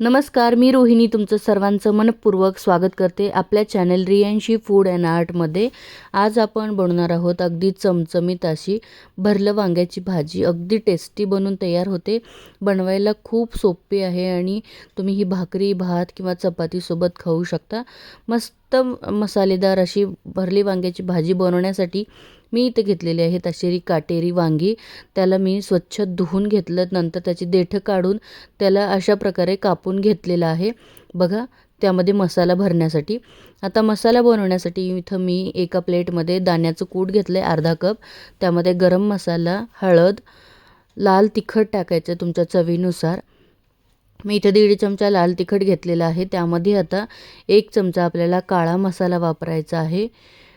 नमस्कार मी रोहिणी. तुमचं सर्वांचं मनपूर्वक स्वागत करते आपल्या चॅनल रियांशी फूड अँड आर्टमध्ये आज आपण बनवणार आहोत अगदी चमचमीत अशी भरलं वांग्याची भाजी. अगदी टेस्टी बनून तयार होते. बनवायला खूप सोपी आहे आणि तुम्ही ही भाकरी भात किंवा चपातीसोबत खाऊ शकता. मस्त उत्तम मसालेदार अशी भरली वांग्याची भाजी बनवण्यासाठी मी इथे घेतलेली आहे तशेरी काटेरी वांगी. त्याला मी स्वच्छ धुवून घेतलं नंतर त्याची देठं काढून त्याला अशा प्रकारे कापून घेतलेलं आहे. बघा त्यामध्ये मसाला भरण्यासाठी. आता मसाला बनवण्यासाठी इथं मी एका प्लेटमध्ये दाण्याचं कूट घेतलं आहे अर्धा कप. त्यामध्ये गरम मसाला हळद लाल तिखट टाकायचं तुमच्या चवीनुसार. मी इथं दीड चमचा लाल तिखट घेतलेला आहे. त्यामध्ये आता एक चमचा आपल्याला काळा मसाला वापरायचा आहे.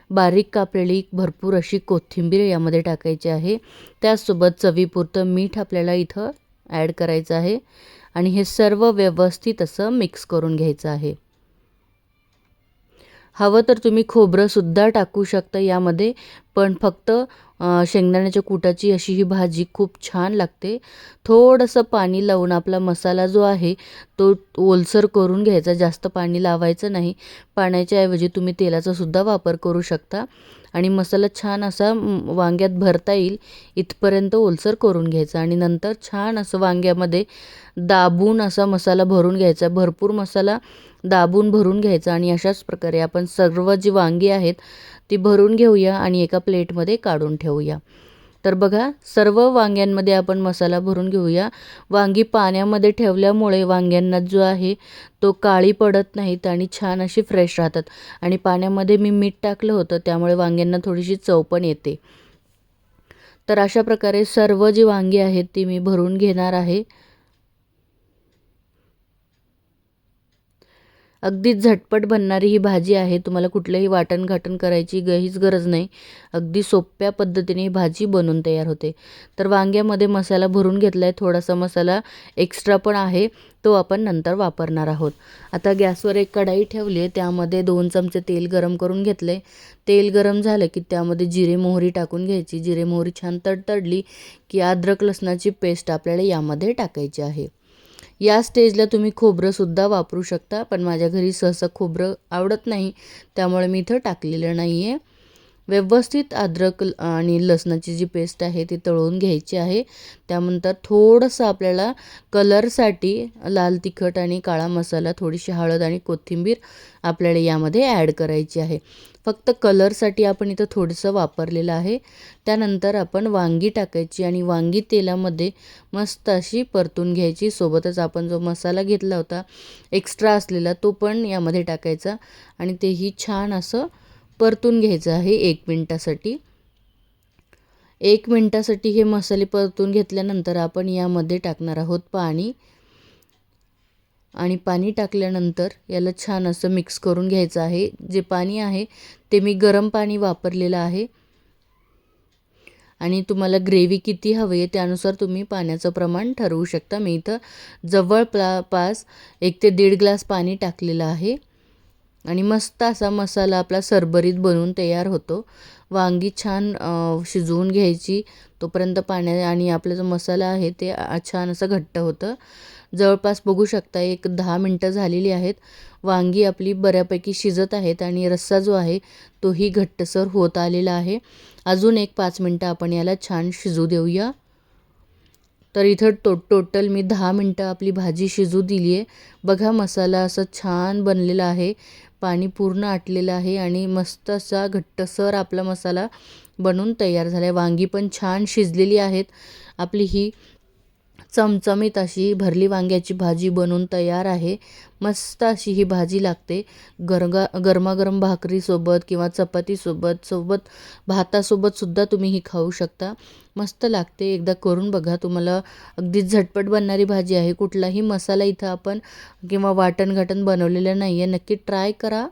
बारीक कापलेली भरपूर अशी कोथिंबीर यामध्ये टाकायची आहे. त्याचसोबत चवीपुरतं मीठ आपल्याला इथं ॲड करायचं आहे आणि हे सर्व व्यवस्थित असं मिक्स करून घ्यायचं आहे. हवं तर तुम्ही खोबरंसुद्धा टाकू शकता यामध्ये. पण फक्त शेंगदाण्याच्या कुटाची अशी ही भाजी खूप छान लागते. थोडंसं पाणी लावून आपला मसाला जो आहे तो ओलसर करून घ्यायचा. जास्त पाणी लावायचं नाही. पाण्याच्या ऐवजी तुम्ही तेलाचासुद्धा वापर करू शकता. आणि मसाला छान असा वांग्यात भरता येईल. इथपर्यंत ओलसर करून घ्यायचा. आणि नंतर छान असं वांग्यामध्ये दाबून असा मसाला भरून घ्यायचा. भरपूर मसाला दाबून भरून घ्यायचा. आणि अशाच प्रकारे आपण सर्व जी वांगी आहेत ती भरून घेऊया. आणि एका प्लेटमध्ये काढून ठेवूया. तर बघा सर्व वांग्यांमध्ये आपण मसाला भरून घेऊया. वांगी पाण्यामध्ये ठेवल्यामुळे वांग्यांना जो आहे तो काळी पडत नाहीत आणि छान अशी फ्रेश राहतात. आणि पाण्यामध्ये मी मीठ टाकलं होतं त्यामुळे वांग्यांना थोडीशी चव पण येते. तर अशा प्रकारे सर्व जी वांगी आहेत ती मी भरून घेणार आहे. अगदीच झटपट बनणारी ही भाजी आहे. तुम्हाला कुठलंही वाटण घाटण करायची गहीच गरज नाही. अगदी सोप्या पद्धतीने ही भाजी बनून तयार होते. तर वांग्यामध्ये मसाला भरून घेतला आहे थोडासा मसाला एक्स्ट्रा पण आहे. तो आपण नंतर वापरणार आहोत. आता गॅसवर एक कढाई ठेवली आहे. त्यामध्ये दोन चमचे तेल गरम करून घेतले तेल गरम झालं की त्यामध्ये जिरे मोहरी टाकून घ्यायची. जिरे मोहरी छान तडतडली की अद्रक लसणाची पेस्ट आपल्याला यामध्ये टाकायची आहे. या स्टेजला तुम्ही खोबरंसुद्धा वापरू शकता पण माझ्या घरी सहसा खोबरं आवडत नाही त्यामुळे मी इथं टाकलेलं नाही आहे व्यवस्थित अद्रक आणि लसणाची जी पेस्ट आहे ती तळून घ्यायची आहे. त्यानंतर थोडंसं आपल्याला कलरसाठी लाल तिखट आणि काळा मसाला थोडीशी हळद आणि कोथिंबीर आपल्याला यामध्ये ॲड करायची आहे. फक्त कलरसाठी आपण इथं थोडंसं वापरलेलं आहे. त्यानंतर आपण वांगी टाकायची आणि वांगी तेलामध्ये मस्त अशी परतून घ्यायची. सोबतच आपण जो मसाला घेतला होता एक्स्ट्रा असलेला तो पण यामध्ये टाकायचा आणि तेही छान असं परतून घ्यायचं आहे एक मिनटासाठी. एक मिनटासाठी हे मसाले परतून घेतल्यानंतर आपण यामध्ये टाकणार आहोत पाणी. आणि पाणी टाकल्यानंतर याला छान असं मिक्स करून घ्यायचं आहे. जे पाणी आहे ते मी गरम पाणी वापरलेलं आहे. आणि तुम्हाला ग्रेव्ही किती हवी आहे त्यानुसार तुम्ही पाण्याचं प्रमाण ठरवू शकता. मी इथं जवळपास एक ते दीड ग्लास पाणी टाकलेलं आहे. आणि मस्त असा मसाला आपला सरभरीत बनवून तयार होतो. वांगी छान शिजवून घ्यायची. तोपर्यंत पाण्या आणि आपला जो मसाला आहे ते छान असं घट्ट होतं. जवळपास बघू शकता एक दहा मिनटं झालेली आहेत. वांगी आपली बऱ्यापैकी शिजत आहेत आणि रस्सा जो आहे तोही घट्टसर होत आलेला आहे. अजून एक पाच मिनटं आपण याला छान शिजू देऊया. तर इथं टो टोटल मी दहा मिनटं आपली भाजी शिजू दिली आहे बघा मसाला असं छान बनलेला आहे. पाणी पूर्ण आटलेलं आहे आणि मस्त असा घट्टसर आपला मसाला बनून तयार झाला आहे वांगी पण छान शिजलेली आहेत. आपली ही चमचमीत अशी भरली वांग्याची भाजी बनवून तयार आहे. मस्त अशी ही भाजी लागते. गरगा गरमागरम भाकरीसोबत किंवा चपातीसोबत सोबत भातासोबतसुद्धा तुम्ही ही खाऊ शकता. मस्त लागते. एकदा करून बघा. तुम्हाला अगदी झटपट बनणारी भाजी आहे. कुठलाही मसाला इथं आपण किंवा वाटण घाटण बनवलेलं नाही आहे नक्की ट्राय करा.